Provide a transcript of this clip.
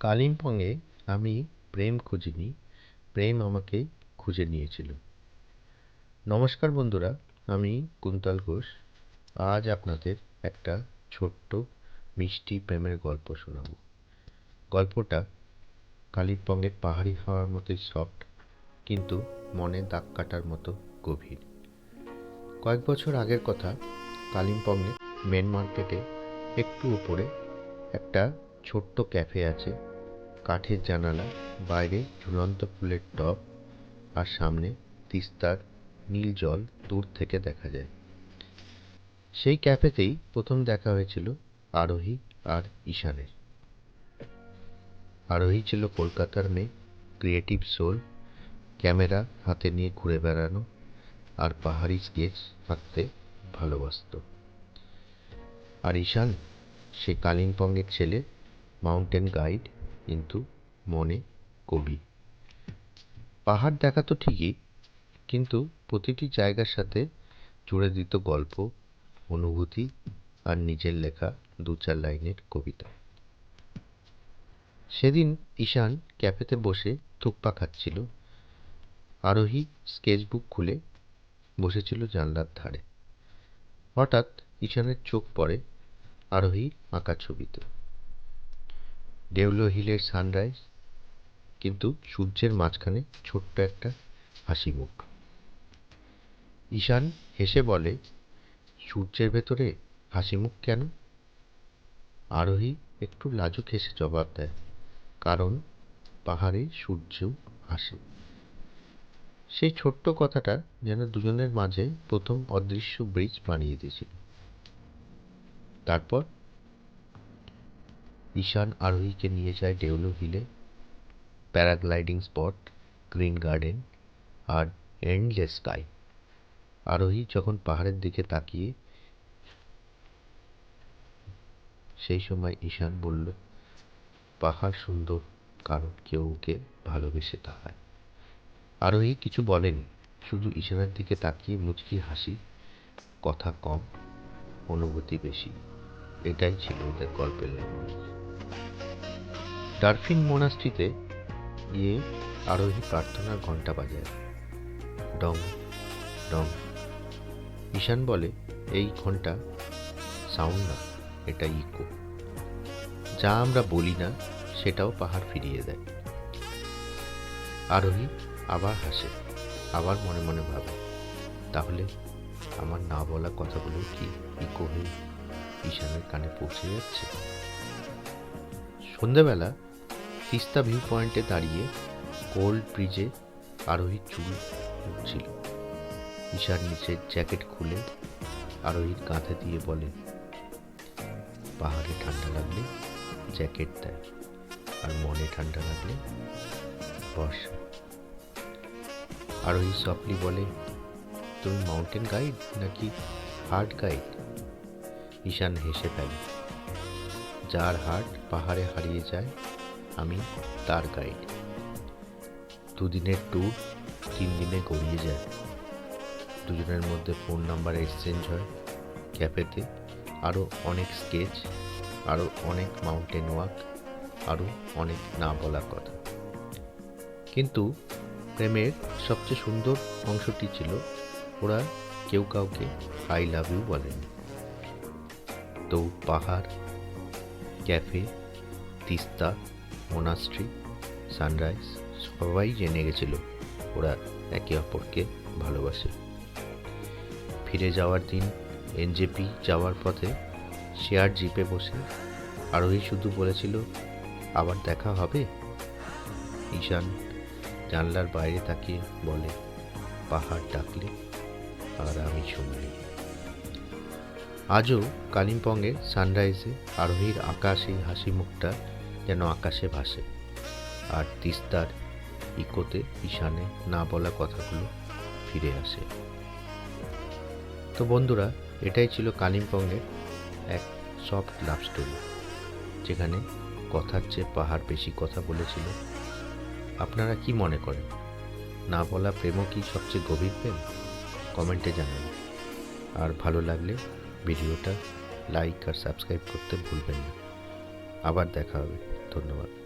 কালিম্পংয়ে আমি প্রেম খুঁজিনি, প্রেম আমাকে খুঁজে নিয়েছিল। নমস্কার বন্ধুরা, আমি কুন্তল ঘোষ। আজ আপনাদের একটা ছোট্ট মিষ্টি প্রেমের গল্প শোনাব। গল্পটা কালিম্পংয়ের পাহাড়ি হাওয়ার মতোই সফট কিন্তু মনে দাগ কাটার মতো গভীর। কয়েক বছর আগের কথা কালিম্পংয়ে মেন মার্কেটে একটু উপরে একটা ছোট্ট ক্যাফে আছে কাঠের জানালা, বাইরে ঝুলন্ত ফুলের টব আর সামনে তিস্তার নীল জল দূর থেকে দেখা যায়। সেই ক্যাফেতেই প্রথম দেখা হয়েছিল আরোহী আর ঈশানের। আরোহী ছিল কলকাতার মেয়ে, ক্রিয়েটিভ সোল, ক্যামেরা হাতে নিয়ে ঘুরে বেড়ানো আর পাহাড়ি স্কেচ আঁকতে ভালোবাসত। আর ঈশান, সে কালিম্পংয়ের ছেলে, মাউন্টেন গাইড কিন্তু মনে কবি। পাহাড় দেখা তো ঠিকই, কিন্তু প্রতিটি জায়গার সাথে জুড়ে দিত গল্প, অনুভূতি আর নিজের লেখা দু চার লাইনের কবিতা। সেদিন ঈশান ক্যাফেতে বসে থুকপা খাচ্ছিল। আরোহী স্কেচবুক খুলে বসেছিল জানলার ধারে। হঠাৎ ঈশানের চোখ পড়ে আরোহী আঁকা ছবিতে। ডেউলো হিলের সানরাইজ কিন্তু সূর্যের মাঝখানে ছোট্ট একটা হাসি মুখ। ঈশান হেসে বলে, সূর্যের ভেতরে হাসি মুখ কেন? আরোহী একটু লাজুক হেসে জবাব দেয়, কারণ পাহাড়ে সূর্য হাসে সেই ছোট্ট কথাটা যেন দুজনের মাঝে প্রথম অদৃশ্য ব্রিজ বানিয়ে দিয়েছিল। তারপর ঈশান আরোহীকে নিয়ে যায় ডেউলো হিলে, প্যারাগ্লাইডিং স্পট, গ্রিন গার্ডেন আর এন্ডলেস স্কাই। আরোহী যখন পাহাড়ের দিকে তাকিয়ে, সেই সময় ঈশান বলল, পাহাড় সুন্দর, কারণ কেউ ওকে ভালোবেসে তাকায় আরোহী কিছু বলেনি শুধু ঈশানের দিকে তাকিয়ে মুচকি হাসি, কথা কম, অনুভূতি বেশি। এটাই ছিল ওদের গল্পের ল্যাঙ্গুয়েজ ডারফিন মোনাস্ট্রিতে গিয়ে আরোহী প্রার্থনার ঘণ্টা বাজায়। ডং ডং। ঈশান বলে, এই ঘণ্টা সাউন্ড না, এটা ইকো। যা আমরা বলি না, সেটাও পাহাড় ফিরিয়ে দেয়। আরোহী আবার হাসে, আবার মনে মনে ভাবে, তাহলে আমার না বলা কথাগুলো কি ইকো হয়ে ঈশানের কানে পৌঁছে যাচ্ছে? সন্ধেবেলা তিস্তা ভিউ পয়েন্টে দাঁড়িয়ে কোল্ড ব্রিজে আরোহীর চুল উঠছিল ঈশার নিচের জ্যাকেট খুলে আরোহীর কাঁধে দিয়ে বলে, পাহাড়ে ঠান্ডা লাগলে জ্যাকেট দেয় আর মনে ঠান্ডা লাগলে বর্ষা। আরোহী সফলি বলে, তুমি মাউন্টেন গাইড নাকি হার্ড গাইড ঈশান হেসে ফেলে যার হাট পাহাড়ে হারিয়ে যায়, আমি তার গাইড। দুদিনের ট্যুর তিন দিনে গড়িয়ে যায়। দুজনের মধ্যে ফোন নাম্বার এক্সচেঞ্জ হয় ক্যাফেতে আরও অনেক স্কেচ আরও অনেক মাউন্টেন ওয়াক আরও অনেক না বলা কথা। কিন্তু প্রেমের সবচেয়ে সুন্দর অংশটি ছিল, ওরা কেউ কাউকে আই লাভ ইউ বলেনি। তো পাহাড় ক্যাফে, তিস্তা, মোনাস্ট্রি, সানরাইজ, সবাই জেনে গেছিল ওরা একে অপরকে ভালোবাসে। ফিরে যাওয়ার দিন এনজেপি যাওয়ার পথে শেয়ার জিপে বসে আরোহী শুধু বলেছিল, আবার দেখা হবে? ঈশান জানলার বাইরে তাকিয়ে বলে, পাহাড় ডাকলে আর আমি শুনলি আজও কালিম্পংয়ের সানরাইজে আরোহীর আকাশে হাসি মুখটা যেন আকাশে ভাসে। আর তিস্তার ইকোতে ঈশানে না বলা কথাগুলো ফিরে আসে। তো বন্ধুরা, এটাই ছিল কালিম্পংয়ের এক সফট লাভ স্টোরি যেখানে কথার চেয়ে পাহাড় বেশি কথা বলেছিল। আপনারা কি মনে করেন? না বলা প্রেমও কি সবচেয়ে গভীর প্রেম? কমেন্টে জানান। আর ভালো লাগলে ভিডিওটা লাইক আর সাবস্ক্রাইব করতে ভুলবেন না আবার দেখা হবে ধন্যবাদ